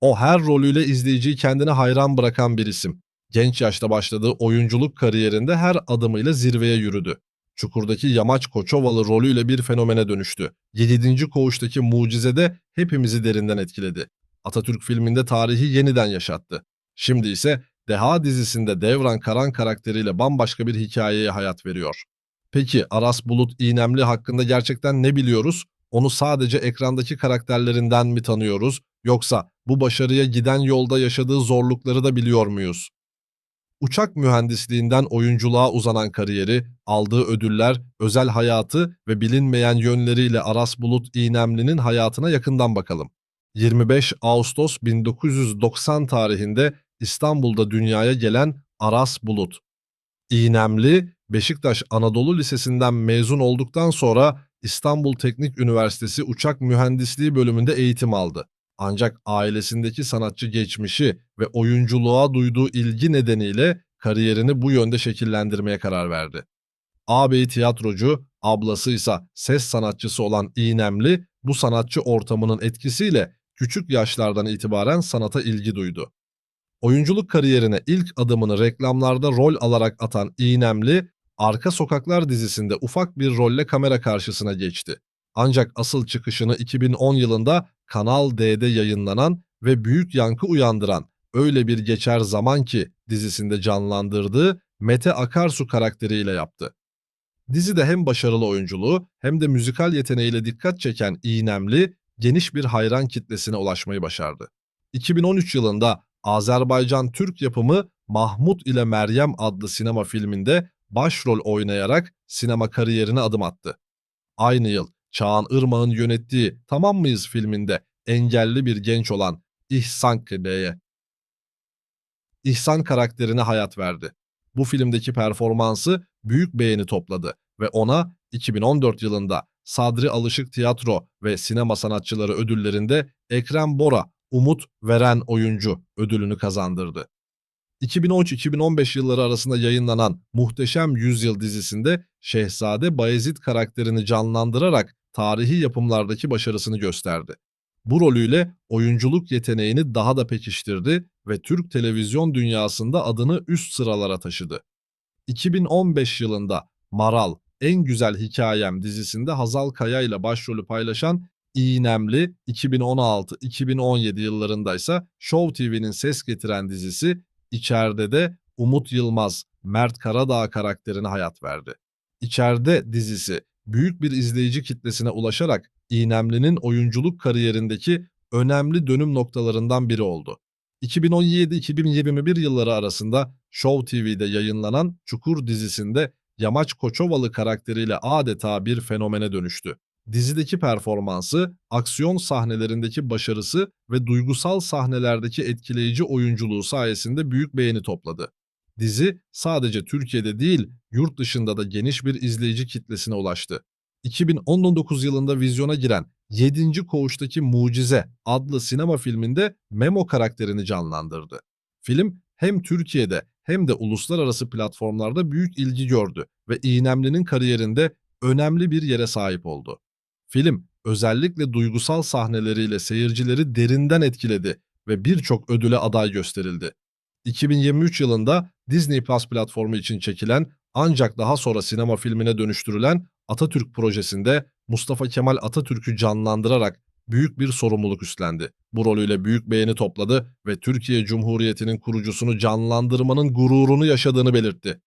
O her rolüyle izleyiciyi kendine hayran bırakan bir isim. Genç yaşta başladığı oyunculuk kariyerinde her adımıyla zirveye yürüdü. Çukur'daki Yamaç Koçovalı rolüyle bir fenomene dönüştü. 7. Koğuş'taki mucizede hepimizi derinden etkiledi. Atatürk filminde tarihi yeniden yaşattı. Şimdi ise Deha dizisinde Devran Karan karakteriyle bambaşka bir hikayeye hayat veriyor. Peki Aras Bulut İynemli hakkında gerçekten ne biliyoruz? Onu sadece ekrandaki karakterlerinden mi tanıyoruz yoksa bu başarıya giden yolda yaşadığı zorlukları da biliyor muyuz? Uçak mühendisliğinden oyunculuğa uzanan kariyeri, aldığı ödüller, özel hayatı ve bilinmeyen yönleriyle Aras Bulut İynemli'nin hayatına yakından bakalım. 25 Ağustos 1990 tarihinde İstanbul'da dünyaya gelen Aras Bulut. İynemli, Beşiktaş Anadolu Lisesi'nden mezun olduktan sonra İstanbul Teknik Üniversitesi Uçak Mühendisliği bölümünde eğitim aldı. Ancak ailesindeki sanatçı geçmişi ve oyunculuğa duyduğu ilgi nedeniyle kariyerini bu yönde şekillendirmeye karar verdi. Ağabeyi tiyatrocu, ablası ise ses sanatçısı olan İynemli, bu sanatçı ortamının etkisiyle küçük yaşlardan itibaren sanata ilgi duydu. Oyunculuk kariyerine ilk adımını reklamlarda rol alarak atan İynemli, Arka Sokaklar dizisinde ufak bir rolle kamera karşısına geçti. Ancak asıl çıkışını 2010 yılında Kanal D'de yayınlanan ve büyük yankı uyandıran Öyle Bir Geçer Zaman Ki dizisinde canlandırdığı Mete Akarsu karakteriyle yaptı. Dizide hem başarılı oyunculuğu hem de müzikal yeteneğiyle dikkat çeken İynemli, geniş bir hayran kitlesine ulaşmayı başardı. 2013 yılında Azerbaycan Türk yapımı Mahmut ile Meryem adlı sinema filminde başrol oynayarak sinema kariyerine adım attı. Aynı yıl Çağan Irmak'ın yönettiği Tamam Mıyız filminde engelli bir genç olan İhsan Kıbe'ye İhsan karakterine hayat verdi. Bu filmdeki performansı büyük beğeni topladı ve ona 2014 yılında Sadri Alışık Tiyatro ve Sinema Sanatçıları ödüllerinde Ekrem Bora Umut Veren Oyuncu ödülünü kazandırdı. 2013-2015 yılları arasında yayınlanan Muhteşem Yüzyıl dizisinde Şehzade Bayezid karakterini canlandırarak tarihi yapımlardaki başarısını gösterdi. Bu rolüyle oyunculuk yeteneğini daha da pekiştirdi ve Türk televizyon dünyasında adını üst sıralara taşıdı. 2015 yılında Maral, En Güzel Hikayem dizisinde Hazal Kaya ile başrolü paylaşan İğnemli 2016-2017 yıllarında ise Show TV'nin ses getiren dizisi İçeride de Umut Yılmaz, Mert Karadağ karakterine hayat verdi. İçeride dizisi büyük bir izleyici kitlesine ulaşarak İğnemli'nin oyunculuk kariyerindeki önemli dönüm noktalarından biri oldu. 2017-2021 yılları arasında Show TV'de yayınlanan Çukur dizisinde Yamaç Koçovalı karakteriyle adeta bir fenomene dönüştü. Dizideki performansı, aksiyon sahnelerindeki başarısı ve duygusal sahnelerdeki etkileyici oyunculuğu sayesinde büyük beğeni topladı. Dizi sadece Türkiye'de değil, yurt dışında da geniş bir izleyici kitlesine ulaştı. 2019 yılında vizyona giren 7. Koğuş'taki Mucize adlı sinema filminde Memo karakterini canlandırdı. Film hem Türkiye'de hem de uluslararası platformlarda büyük ilgi gördü ve İğnemli'nin kariyerinde önemli bir yere sahip oldu. Film özellikle duygusal sahneleriyle seyircileri derinden etkiledi ve birçok ödüle aday gösterildi. 2023 yılında Disney Plus platformu için çekilen ancak daha sonra sinema filmine dönüştürülen Atatürk projesinde Mustafa Kemal Atatürk'ü canlandırarak büyük bir sorumluluk üstlendi. Bu rolüyle büyük beğeni topladı ve Türkiye Cumhuriyeti'nin kurucusunu canlandırmanın gururunu yaşadığını belirtti.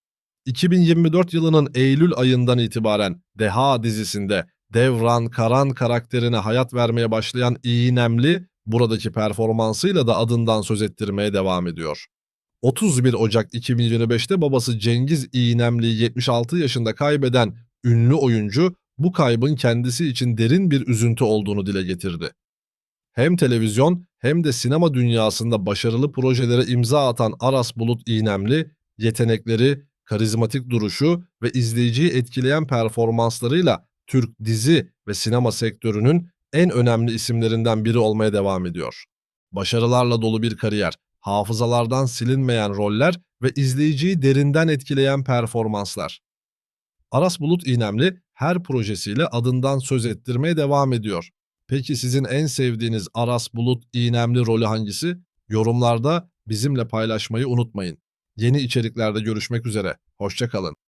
2024 yılının Eylül ayından itibaren Deha dizisinde Devran Karan karakterine hayat vermeye başlayan İğnemli, buradaki performansıyla da adından söz ettirmeye devam ediyor. 31 Ocak 2025'te babası Cengiz İğnemli'yi 76 yaşında kaybeden ünlü oyuncu bu kaybın kendisi için derin bir üzüntü olduğunu dile getirdi. Hem televizyon hem de sinema dünyasında başarılı projelere imza atan Aras Bulut İğnemli, yetenekleri, karizmatik duruşu ve izleyiciyi etkileyen performanslarıyla Türk dizi ve sinema sektörünün en önemli isimlerinden biri olmaya devam ediyor. Başarılarla dolu bir kariyer, hafızalardan silinmeyen roller ve izleyiciyi derinden etkileyen performanslar. Aras Bulut İğnemli her projesiyle adından söz ettirmeye devam ediyor. Peki sizin en sevdiğiniz Aras Bulut İğnemli rolü hangisi? Yorumlarda bizimle paylaşmayı unutmayın. Yeni içeriklerde görüşmek üzere. Hoşçakalın.